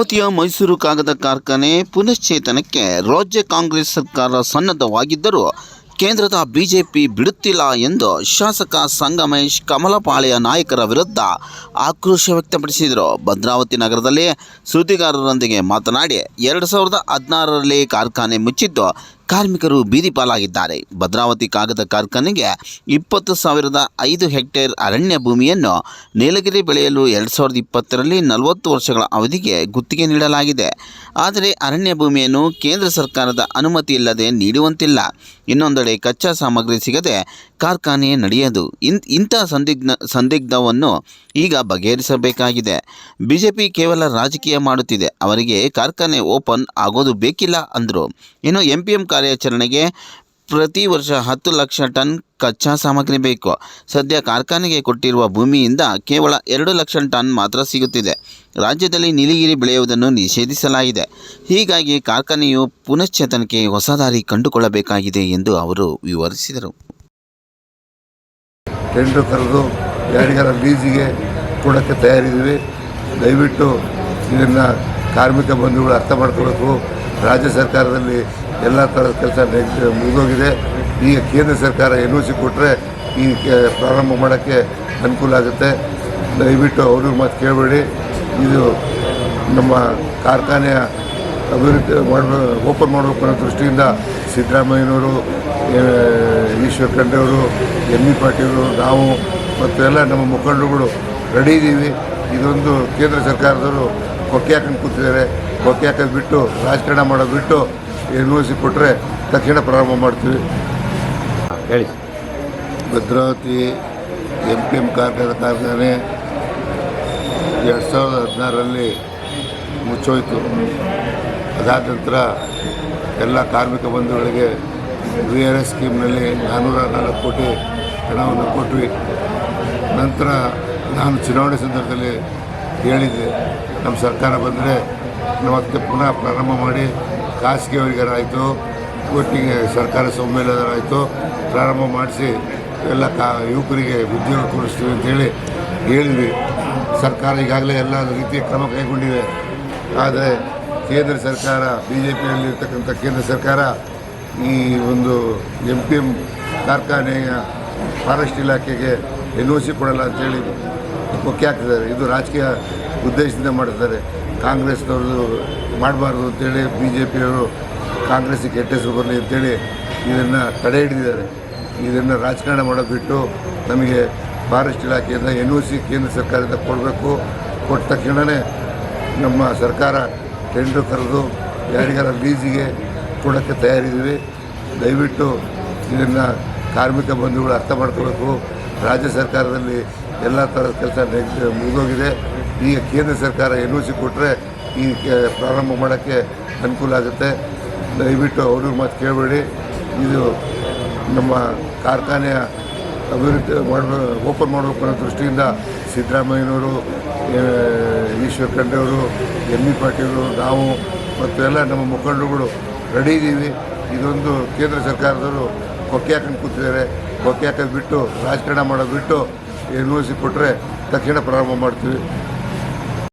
ಮೈಸೂರು ಕಾಗದ ಕಾರ್ಖಾನೆ ಪುನಶ್ಚೇತನಕ್ಕೆ ರಾಜ್ಯ ಕಾಂಗ್ರೆಸ್ ಸರ್ಕಾರ ಸನ್ನದ್ಧವಾಗಿದ್ದರೂ ಕೇಂದ್ರದ ಬಿಜೆಪಿ ಬಿಡುತ್ತಿಲ್ಲ ಎಂದು ಶಾಸಕ ಸಂಗಮೇಶ್ ಕಮಲಪಾಳೆಯ ನಾಯಕರ ವಿರುದ್ಧ ಆಕ್ರೋಶ ವ್ಯಕ್ತಪಡಿಸಿದರು. ಭದ್ರಾವತಿ ನಗರದಲ್ಲಿ ಸುದ್ದಿಗಾರರೊಂದಿಗೆ ಮಾತನಾಡಿ, ಎರಡು ಸಾವಿರದ ಹದಿನಾರರಲ್ಲಿ ಕಾರ್ಖಾನೆ ಮುಚ್ಚಿದ್ದು ಕಾರ್ಮಿಕರು ಬೀದಿ ಪಾಲಾಗಿದ್ದಾರೆ. ಭದ್ರಾವತಿ ಕಾಗದ ಕಾರ್ಖಾನೆಗೆ ಇಪ್ಪತ್ತು ಸಾವಿರದ ಐದು ಹೆಕ್ಟೇರ್ ಅರಣ್ಯ ಭೂಮಿಯನ್ನು ನೀಲಗಿರಿ ಬೆಳೆಯಲು ಎರಡು ಸಾವಿರದ ಇಪ್ಪತ್ತರಲ್ಲಿ ನಲವತ್ತು ವರ್ಷಗಳ ಅವಧಿಗೆ ಗುತ್ತಿಗೆ ನೀಡಲಾಗಿದೆ. ಆದರೆ ಅರಣ್ಯ ಭೂಮಿಯನ್ನು ಕೇಂದ್ರ ಸರ್ಕಾರದ ಅನುಮತಿ ಇಲ್ಲದೆ ನೀಡುವಂತಿಲ್ಲ. ಇನ್ನೊಂದೆಡೆ ಕಚ್ಚಾ ಸಾಮಗ್ರಿ ಸಿಗದೆ ಕಾರ್ಖಾನೆ ನಡೆಯದು. ಇನ್, ಇಂಥ ಸಂದಿಗ್ಧ ಸಂದಿಗ್ಧವನ್ನು ಈಗ ಬಗೆಹರಿಸಬೇಕಾಗಿದೆ. ಬಿಜೆಪಿ ಕೇವಲ ರಾಜಕೀಯ ಮಾಡುತ್ತಿದೆ. ಅವರಿಗೆ ಕಾರ್ಖಾನೆ ಓಪನ್ ಆಗೋದು ಬೇಕಿಲ್ಲ ಅಂದರು. ಇನ್ನು ಎಂ ಪಿ ಎಂ ಕಾರ್ಯಾಚರಣೆಗೆ ಪ್ರತಿ ವರ್ಷ ಹತ್ತು ಲಕ್ಷ ಟನ್ ಕಚ್ಚಾ ಸಾಮಗ್ರಿ ಬೇಕು. ಸದ್ಯ ಕಾರ್ಖಾನೆಗೆ ಕೊಟ್ಟಿರುವ ಭೂಮಿಯಿಂದ ಕೇವಲ ಎರಡು ಲಕ್ಷ ಟನ್ ಮಾತ್ರ ಸಿಗುತ್ತಿದೆ. ರಾಜ್ಯದಲ್ಲಿ ನೀಲಿಗಿರಿ ಬೆಳೆಯುವುದನ್ನು ನಿಷೇಧಿಸಲಾಗಿದೆ. ಹೀಗಾಗಿ ಕಾರ್ಖಾನೆಯು ಪುನಶ್ಚೇತನಕ್ಕೆ ಹೊಸ ದಾರಿ ಕಂಡುಕೊಳ್ಳಬೇಕಾಗಿದೆ ಎಂದು ಅವರು ವಿವರಿಸಿದರು. ಟೆಂಡರ್ ಕರೆದು ಯಾರಿಗಾರ ಲೀಸಿಗೆ ಕೊಡೋಕ್ಕೆ ತಯಾರಿದ್ದೀವಿ. ದಯವಿಟ್ಟು ಇದನ್ನು ಕಾರ್ಮಿಕ ಬಂಧುಗಳು ಅರ್ಥ ಮಾಡ್ಕೋಬೇಕು ರಾಜ್ಯ ಸರ್ಕಾರದಲ್ಲಿ ಎಲ್ಲ ಥರದ ಕೆಲಸ ಮುಗಿದೋಗಿದೆ. ಈಗ ಕೇಂದ್ರ ಸರ್ಕಾರ ಎನ್ ಒ ಸಿ ಕೊಟ್ಟರೆ ಈ ಪ್ರಾರಂಭ ಮಾಡೋಕ್ಕೆ ಅನುಕೂಲ ಆಗುತ್ತೆ. ದಯವಿಟ್ಟು ಅವರು ಮಾತು ಕೇಳಬೇಡಿ. ಇದು ನಮ್ಮ ಕಾರ್ಖಾನೆಯ ಅಭಿವೃದ್ಧಿ ಮಾಡಬೇಕು ಓಪನ್ ಮಾಡಬೇಕು ಅನ್ನೋ ದೃಷ್ಟಿಯಿಂದ ಸಿದ್ದರಾಮಯ್ಯನವರು ಈಶ್ವರ್ ಖಂಡ್ರೆ ಅವರು ಎಂ ಇ ಪಾಟೀಲರು, ನಾವು ಮತ್ತು ಎಲ್ಲ ನಮ್ಮ ಮುಖಂಡರುಗಳು ರೆಡಿ ಇದ್ದೀವಿ ಇದೊಂದು ಕೇಂದ್ರ ಸರ್ಕಾರದವರು ಕೊಕ್ಕೆ ಹಾಕೊಂಡು ಕೂತಿದ್ದಾರೆ. ಕೊಕ್ಕೆ ಹಾಕೋದು ಬಿಟ್ಟು ರಾಜಕಾರಣ ಮಾಡೋದು ಬಿಟ್ಟು ಎನ್ ಒ ಸಿ ಕೊಟ್ಟರೆ ತಕ್ಷಣ ಪ್ರಾರಂಭ ಮಾಡ್ತೀವಿ. ಹೇಳಿ. ಭದ್ರಾವತಿ ಎಂ ಪಿ ಎಂ ಕಾರ್ಖಾನೆ ಕಾರ್ಖಾನೆ ಎರಡು ಸಾವಿರದ ಹದಿನಾರರಲ್ಲಿ ಮುಚ್ಚೋಯಿತು. ಅದಾದ ನಂತರ ಎಲ್ಲ ಕಾರ್ಮಿಕ ಬಂಧುಗಳಿಗೆ ವಿ ಆರ್ ಎಸ್ ಸ್ಕೀಮ್ನಲ್ಲಿ ನಾನ್ನೂರ ನಾಲ್ಕು ಕೋಟಿ ಹಣವನ್ನು ಕೊಟ್ವಿ. ನಂತರ ನಾನು ಚುನಾವಣೆ ಸಂದರ್ಭದಲ್ಲಿ ಹೇಳಿದ್ದೆ ನಮ್ಮ ಸರ್ಕಾರ ಬಂದರೆ ನಾವು ಅದಕ್ಕೆ ಪುನಃ ಪ್ರಾರಂಭ ಮಾಡಿ ಖಾಸಗಿಯವರಿಗಾರಾಯಿತು ಒಟ್ಟಿಗೆ ಸರ್ಕಾರ ಸಮ್ಮೇಳನರಾಯಿತು ಪ್ರಾರಂಭ ಮಾಡಿಸಿ ಎಲ್ಲ ಕಾ ಯುವಕರಿಗೆ ಉದ್ಯೋಗ ಕೊಡಿಸ್ತೀವಿ ಅಂತೇಳಿ ಹೇಳಿದ್ವಿ. ಸರ್ಕಾರ ಈಗಾಗಲೇ ಎಲ್ಲ ರೀತಿಯ ಕ್ರಮ ಕೈಗೊಂಡಿದೆ. ಆದರೆ ಕೇಂದ್ರ ಸರ್ಕಾರ ಬಿ ಜೆ ಪಿಯಲ್ಲಿರ್ತಕ್ಕಂಥ ಕೇಂದ್ರ ಸರ್ಕಾರ ಈ ಒಂದು ಎಂ ಪಿ ಎಂ ಕಾರ್ಖಾನೆಯ ಫಾರೆಸ್ಟ್ ಇಲಾಖೆಗೆ ಎನ್ ಒ ಸಿ ಕೊಡಲ್ಲ ಅಂತೇಳಿ ಕೊಕ್ಕೆ ಹಾಕ್ತಿದ್ದಾರೆ ಇದು ರಾಜಕೀಯ ಉದ್ದೇಶದಿಂದ ಮಾಡಿದ್ದಾರೆ. ಕಾಂಗ್ರೆಸ್ನವ್ರದ್ದು ಮಾಡಬಾರ್ದು ಅಂತೇಳಿ ಬಿ ಜೆ ಪಿಯವರು ಕಾಂಗ್ರೆಸ್ಸಿಗೆ ಕೆಟ್ಟ ಹೆಸರು ಬರಲಿ ಅಂತೇಳಿ ಇದನ್ನು ತಡೆ ಹಿಡಿದಿದ್ದಾರೆ. ಇದನ್ನು ರಾಜಕಾರಣ ಮಾಡೋದು ಬಿಟ್ಟು ನಮಗೆ ಫಾರೆಸ್ಟ್ ಇಲಾಖೆಯಿಂದ ಎನ್ ಒ ಸಿ ಕೇಂದ್ರ ಸರ್ಕಾರದಿಂದ ಕೊಡಬೇಕು. ಕೊಟ್ಟ ತಕ್ಷಣವೇ ನಮ್ಮ ಸರ್ಕಾರ ಟೆಂಡರ್ ಕರೆದು ಯಾರಿಗಾರ ಲೀಸಿಗೆ ಕೊಡೋಕ್ಕೆ ತಯಾರಿದ್ದೀವಿ. ದಯವಿಟ್ಟು ಇದನ್ನು ಕಾರ್ಮಿಕ ಬಂಧುಗಳು ಅರ್ಥ ಮಾಡ್ಕೋಬೇಕು. ರಾಜ್ಯ ಸರ್ಕಾರದಲ್ಲಿ ಎಲ್ಲ ಥರದ ಕೆಲಸ ಮುಗಿದೋಗಿದೆ. ಈಗ ಕೇಂದ್ರ ಸರ್ಕಾರ ಎನ್ ಒ ಸಿ ಕೊಟ್ಟರೆ ಈ ಪ್ರಾರಂಭ ಮಾಡೋಕ್ಕೆ ಅನುಕೂಲ ಆಗುತ್ತೆ. ದಯವಿಟ್ಟು ಅವರು ಮಾತು ಕೇಳಬೇಡಿ. ಇದು ನಮ್ಮ ಕಾರ್ಖಾನೆಯ ಅಭಿವೃದ್ಧಿ ಮಾಡಬೇಕು ಓಪನ್ ಮಾಡಬೇಕು ಅನ್ನೋ ದೃಷ್ಟಿಯಿಂದ ಸಿದ್ದರಾಮಯ್ಯನವರು ಈಶ್ವರ್ ಖಂಡ್ರೆ ಅವರು ಎಂ ಇ ಪಾಟೀಲರು ನಾವು ಮತ್ತು ಎಲ್ಲ ನಮ್ಮ ಮುಖಂಡರುಗಳು ರೆಡಿ ಇದ್ದೀವಿ ಇದೊಂದು ಕೇಂದ್ರ ಸರ್ಕಾರದವರು ಕೊಕ್ಕೆ ಹಾಕೊಂಡು ಕೂತಿದ್ದಾರೆ. ಕೊಕ್ಕೆ ಹಾಕೋದು ಬಿಟ್ಟು, ರಾಜಕಾರಣ ಮಾಡೋದು ಬಿಟ್ಟು ಎನ್ ಒ ಸಿ ಕೊಟ್ಟರೆ ತಕ್ಷಣ ಪ್ರಾರಂಭ ಮಾಡ್ತೀವಿ.